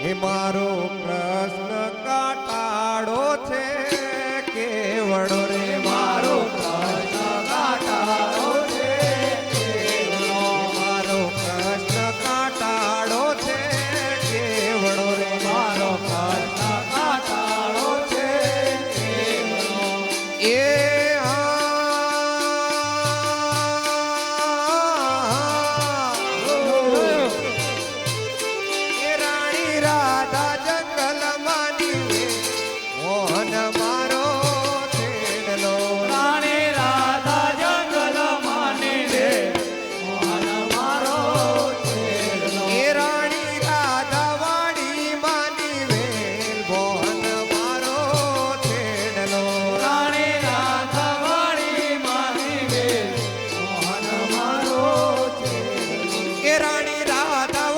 હે મારો પ્રશ્ન કાટાડો છે કે વડો રે ರಾಣಿ ರಾಧವ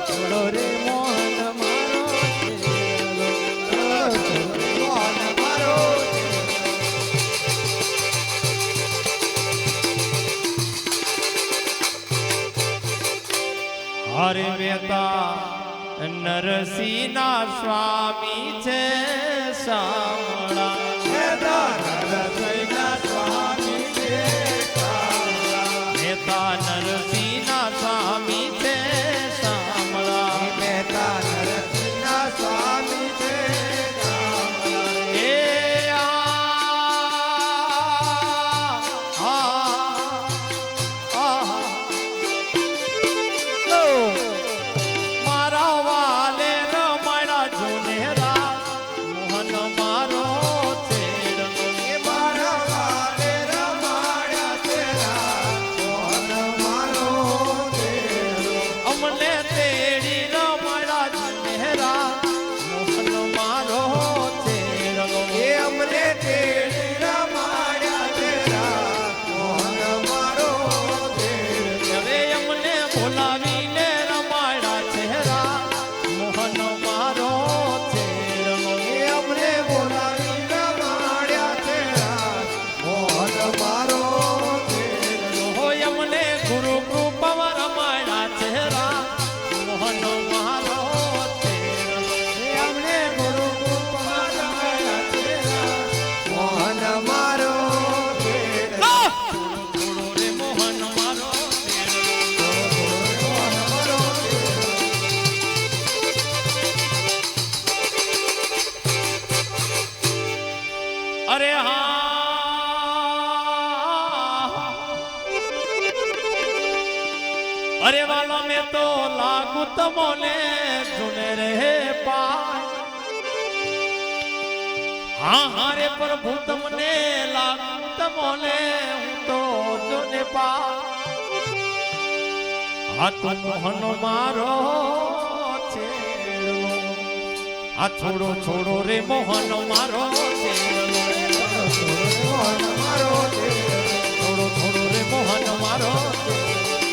છોડો રે મોહન મારો મોહન મારો હરે સ્વામી છે સામળા સ્વામી સ્વામી વાલો મેં તો લાગુ તમોને જુને રે પાય હા હા રે પ્રભુ તમને લાગુ તમોને હું તો જુને પાય આ તો મોહન મારો છેડો આ છોડો છોડો રે મોહન મારો છેડો મોહન મારો છોડો છોડો રે મોહન મારો છેડો.